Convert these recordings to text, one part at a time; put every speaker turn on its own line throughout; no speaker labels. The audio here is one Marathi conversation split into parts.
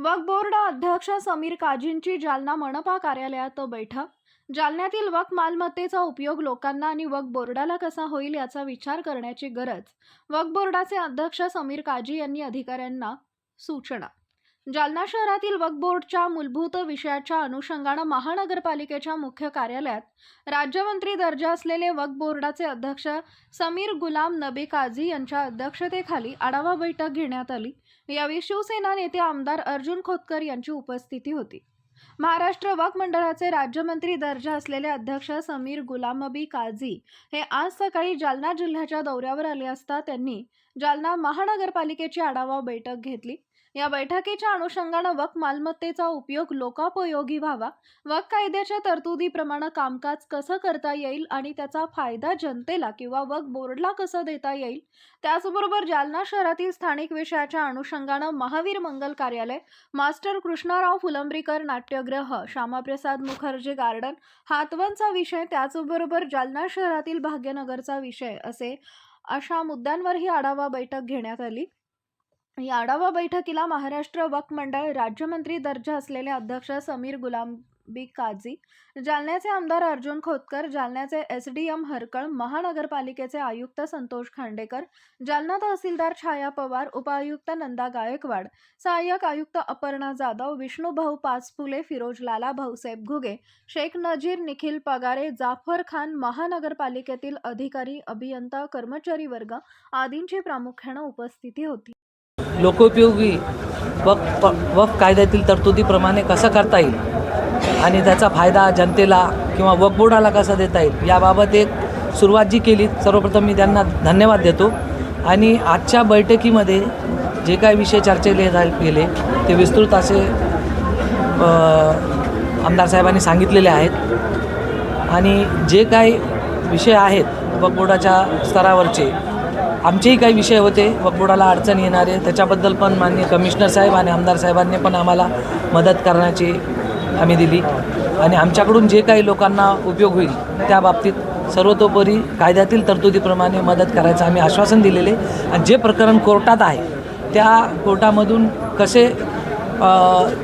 वक्फ बोर्ड अध्यक्ष समीर काजींची जालना मनपा कार्यालयात बैठक. जालन्यातील वक्फ मालमत्तेचा उपयोग लोकांना आणि वक्फ बोर्डाला कसा होईल याचा विचार करण्याची गरज. वक्फ बोर्डाचे अध्यक्ष समीर काजी यांनी अधिकाऱ्यांना सूचना. जालना शहरातील वक्फ बोर्डच्या मूलभूत विषयाच्या अनुषंगानं महानगरपालिकेच्या मुख्य कार्यालयात राज्यमंत्री दर्जा असलेले वक्फ बोर्डाचे अध्यक्ष समीर गुलाम नबी काझी यांच्या अध्यक्षतेखाली आढावा बैठक घेण्यात आली. यावेळी शिवसेना नेते आमदार अर्जुन खोतकर यांची उपस्थिती होती. महाराष्ट्र वक्फ मंडळाचे राज्यमंत्री दर्जा असलेले अध्यक्ष समीर गुलामबी काझी हे आज सकाळी जालना जिल्ह्याच्या दौऱ्यावर आले असता त्यांनी जालना महानगरपालिकेची आढावा बैठक घेतली. या बैठकीच्या अनुषंगानं वक मालमत्तेचा उपयोग लोकोपयोगी व्हावा. वक कायद्याच्या तरतुदीप्रमाणे कामकाज कसं करता येईल आणि त्याचा फायदा जनतेला किंवा वक बोर्डला कसं देता येईल? त्याचबरोबर जालना शहरातील स्थानिक विषयाच्या अनुषंगानं महावीर मंगल कार्यालय मास्टर कृष्णाराव फुलंब्रीकर नाट्यगृह श्यामाप्रसाद मुखर्जी गार्डन हातवनचा विषय त्याचबरोबर जालना शहरातील भाग्यनगरचा विषय असे अशा मुद्द्यांवर ही आढावा बैठक घेण्यात आली. या आढावा बैठकीला महाराष्ट्र वक्फ मंडळ राज्यमंत्री दर्जा असलेले अध्यक्ष समीर गुलाम बी काझी जालन्याचे आमदार अर्जुन खोतकर जालन्याचे एस डी एम हरकळ महानगरपालिकेचे आयुक्त संतोष खांडेकर जालना तहसीलदार छाया पवार उपायुक्त नंदा गायकवाड सहाय्यक आयुक्त अपर्णा जाधव विष्णुभाऊ पाचफुले फिरोज लाला भाऊसाहेब घुगे शेख नजीर निखिल पगारे जाफर खान महानगरपालिकेतील अधिकारी अभियंता कर्मचारी वर्ग आदींची प्रामुख्यानं उपस्थिती होती.
लोकोपयोगी वक्फ वक्फ कायद्यातील तरतुदीप्रमाणे कसं करता येईल? आणि त्याचा फायदा जनतेला किंवा वक्फ बोर्डाला कसा देता येईल? याबाबत एक सुरुवात जी केली सर्वप्रथम मी त्यांना धन्यवाद देतो. आणि आजच्या बैठकीमध्ये जे काही विषय चर्चेले गेले ते विस्तृत असे आमदार साहेबांनी सांगितलेले आहेत. आणि जे काही विषय आहेत वक्फ बोर्डाच्या स्तरावरचे आमचेही काही विषय होते. वक्फ बोर्डाला अडचण येणारे त्याच्याबद्दल पण माननीय कमिशनर साहेब आणि आमदार साहेबांनी पण आम्हाला मदत करण्याची आम्ही दिली. आणि आमच्याकडून जे काही लोकांना उपयोग होईल त्या बाबतीत सर्वतोपरी कायद्यातील तरतुदीप्रमाणे मदत करायचं आम्ही आश्वासन दिलेले आणि जे प्रकरण कोर्टात आहे त्या कोर्टामधून कसे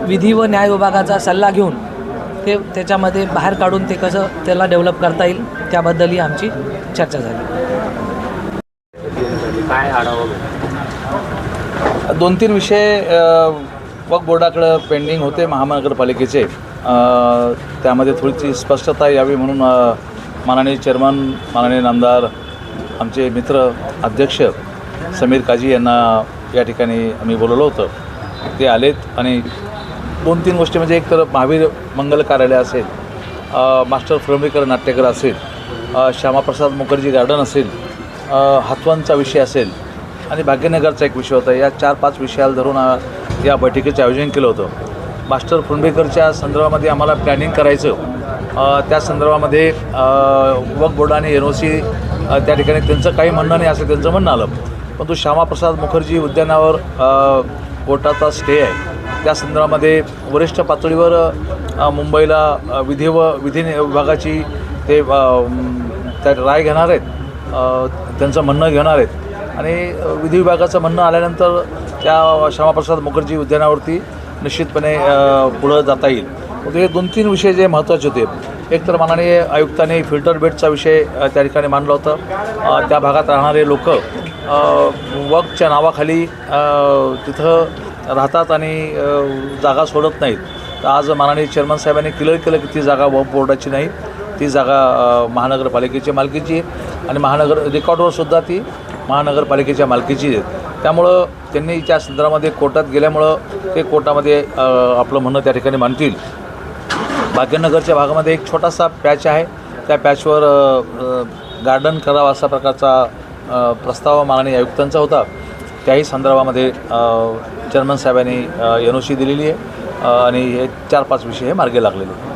विधी व न्याय विभागाचा सल्ला घेऊन ते त्याच्यामध्ये बाहेर काढून ते कसं त्याला डेव्हलप करता येईल त्याबद्दलही आमची चर्चा झाली.
आढावा आढावा
दोन तीन विषय वक बोर्डाकडं पेंडिंग होते महानगरपालिकेचे. त्यामध्ये थोडीशी स्पष्टता यावी म्हणून माननीय चेअरमन माननीय नामदार आमचे मित्र अध्यक्ष समीर काजी यांना या ठिकाणी आम्ही बोलवलं होतं. ते आलेत आणि दोन तीन गोष्टी म्हणजे एक तर महावीर मंगल कार्यालय असेल मास्टर फुलंब्रीकर नाट्यकर असेल श्यामाप्रसाद मुखर्जी गार्डन असेल हातवांचा विषय असेल आणि भाग्यनगरचा एक विषय होता. या चार पाच विषयाला धरून या बैठकीचं आयोजन केलं होतं. मास्टर फुंडेकरच्या संदर्भामध्ये आम्हाला प्लॅनिंग करायचं. त्या संदर्भामध्ये वक बोर्ड बोर्डाने एन ओ सी त्या ठिकाणी त्यांचं काही म्हणणं नाही असं त्यांचं म्हणणं आलं. परंतु श्यामाप्रसाद मुखर्जी उद्यानावर कोर्टाचा स्टे आहे. त्या संदर्भामध्ये वरिष्ठ पातळीवर मुंबईला विधी व विधी विभागाची ते त्या राय घेणार आहेत. त्यांचं म्हणणं घेणार आहेत. आणि विधी विभागाचं म्हणणं आल्यानंतर त्या श्यामाप्रसाद मुखर्जी उद्यानावरती निश्चितपणे पुढं जाता येईल. मग हे दोन तीन विषय जे महत्त्वाचे होते एक तर माननीय आयुक्तांनी फिल्टर बेडचा विषय त्या ठिकाणी मांडला होता. त्या भागात राहणारे लोक वकच्या नावाखाली तिथं राहतात आणि जागा सोडत नाहीत. तर आज माननीय चेअरमन साहेबांनी क्लिअर केलं की ती जागा वक बोर्डाची नाही. ती जागा महानगरपालिकेची मालकीची आणि महानगर रेकॉर्डवर सुद्धा ती महानगरपालिकेच्या मालकीची आहेत. त्यामुळं त्यांनी त्या संदर्भामध्ये कोर्टात गेल्यामुळं ते कोर्टामध्ये आपलं म्हणणं त्या ठिकाणी मानतील भाग्यनगरच्या भागामध्ये एक छोटासा पॅच आहे. त्या पॅचवर गार्डन करावा असा प्रकारचा प्रस्ताव माननीय आयुक्तांचा होता. त्याही संदर्भामध्ये चेअरमन साहेबांनी एन ओ सी दिलेली आहे. आणि हे चार पाच विषय हे मार्गी लागलेले आहेत.